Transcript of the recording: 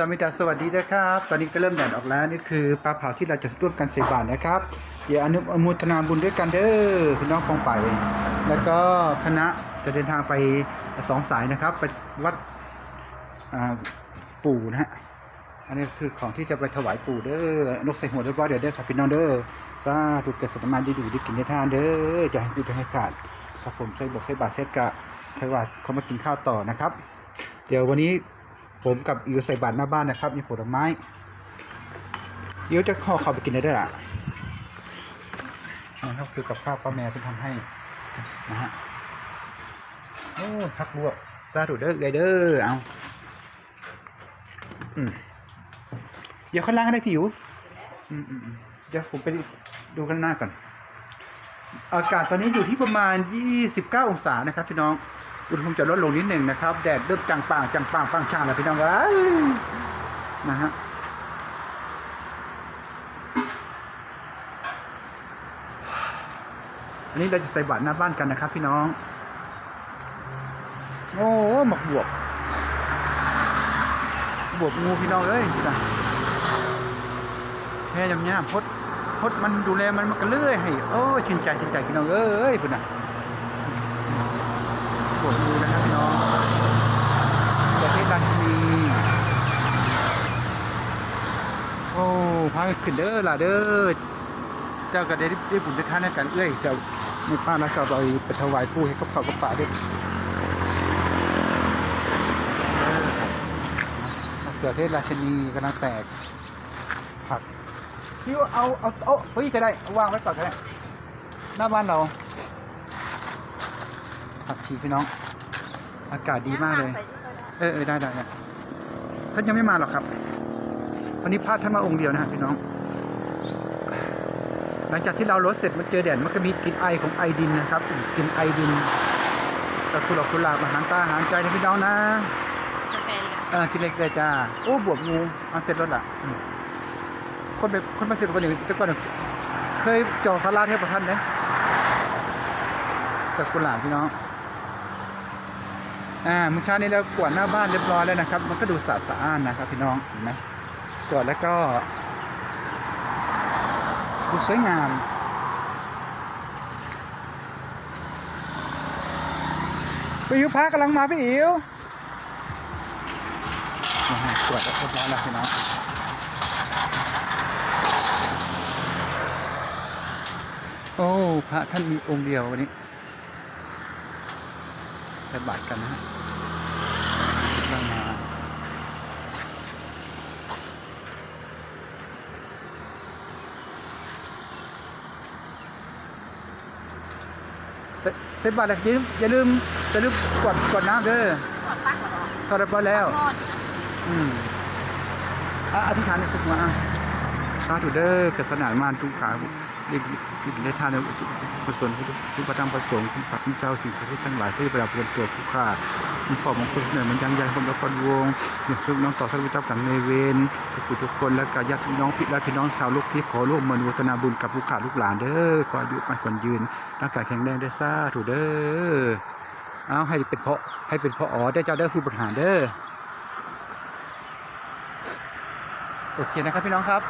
สามิตาสวัสดีนะครับ ตอนนี้ก็เริ่มแดดออกแล้วนี่คือปลาเผาที่เราจะร่วมกันเสบานนะครับ เดี๋ยวอนุโมทนาบุญด้วยกันเด้อพี่น้องฟองไป แล้วก็คณะจะเดินทางไปสองสายนะครับ ไปวัดปู่นะฮะอันนี้คือของที่จะไปถวายปู่เด้อนกใส่หัวเรียบร้อยเดี๋ยวเด้อครับพี่น้องเด้อสาธุเกิดสัตมาดีดีดีกินได้ทานเด้อจะให้ดูจะให้ขาดครับผมใส่บกใส่บาทเซตกะใครว่าเขามากินข้าวต่อนะครับ เดี๋ยววันนี้ ผมกับอิวใส่บาตรหน้าบ้านนะครับ มีผลไม้อิวจะขอเข้าไปกินได้ด้วยล่ะนะครับคือกับข้าวป้าแม่เพิ่งทำให้นะฮะโอ้พักลวกซาดุเด้อไกเด้อเอาอืมเดี๋ยวข้างล่างก็ได้ผิวเดี๋ยวผมไปดูข้างหน้าก่อน อากาศตอนนี้อยู่ที่ประมาณ 29 องศานะครับพี่น้อง อุณหภูมิจะลดลงนิดหนึ่งนะครับ แดดเริ่มจังปางจังปางปังชาแล้วพี่น้องเอ้ยนะฮะอันนี้เราจะใส่บาตรหน้าบ้านกันนะครับ พี่น้อง โอ้หมกบวบบวบงูพี่น้องเอ้ยจ้ะแค่ยำยาพดพดมันดูแลมันมันก็เลื่อยให้โอ้ชื่นใจชื่นใจพี่น้องเอ้ยพุ่นน่ะ ปวดมือนะครับพี่น้องประเทศราชินีโอ้ พาขึ้นเด้อล่ะเด้อเจ้าก็ได้ได้บุญได้ทานในการเอื้อยเจ้าในป้าและชาวบอยไปถวายผู้ให้กับเขากับป่าด้วยเกิดเทศราชินีกำลังแตกผักพี่ว่าเอาเอาโอ้เฮ้ยก็ได้เอาวางไว้ก่อนก็ได้หน้าบ้านเราผักชีพี่น้อง อากาศดีมากเลย เออเออได้ได้ได้ท่านยังไม่มาหรอกครับ วันนี้พระท่านมาองค์เดียวนะฮะพี่น้อง หลังจากที่เรารถเสร็จมันเจอแดดมันก็มีกลิ่นไอของไอดินนะครับกลิ่นไอดินตะคุหลอกคุหลาบอาหารตาอาหารใจนะพี่น้องนะกาแฟดีกว่าเออกินเล็กเลยจ้าโอ้บวบงูเอาเสร็จรถละอืมคนไปคนมาเสร็จคนหนึ่งแต่ก่อนเคยจองสาราเทพประท่านไหมตะคุหลาบพี่น้องอ่ามื้อเช้านี้เรากวาดหน้าบ้านเรียบร้อยแล้วนะครับ มันก็ดูสะอาดสะอ้านนะครับพี่น้องเห็นไหม กวาดแล้วก็ดูสวยงาม พี่อิ๋วพากำลังมาพี่อิ๋วนะฮะกวาดเรียบร้อยแล้วพี่น้องโอ้พระท่านมีองค์เดียววันนี้ใส่บาตรกันนะฮะกำลังมาใส่ใส่บาตรแล้วอย่าลืมอย่าลืมอย่าลืมกดกดน้ำเด้อถอดปักเหรอทอดเรียบร้อยแล้ว ทอดอืมอะอธิษฐานในสุขมาสาธุเด้อกัสนานมานทุกขา ได้ได้ทานในกุศลทุกประธรรมประสงค์คุณพระคุณเจ้าสิ่งศักดิ์สิทธิ์ทั้งหลายที่ประดับเป็นตัวผู้ฆ่าคุณพ่อของคุณเสนอมันยังใหญ่คนละคนวงหนุนซุกน้องต่อสักวิตับกันในเวรทุกผู้ทุกคนและกญาติพี่น้องพี่และพี่น้องชาวโลกทิพย์ขอร่วมมือวัฒนาบุญกับลูกขาลูกหลานเด้อขออายุมันคนยืนร่างกายแข็งแรงได้ซาถูเด้อเอาให้เป็นเพราะให้เป็นเพราะอ๋อได้เจ้าได้ผู้บริหารเด้อโอเคนะครับพี่น้องครับ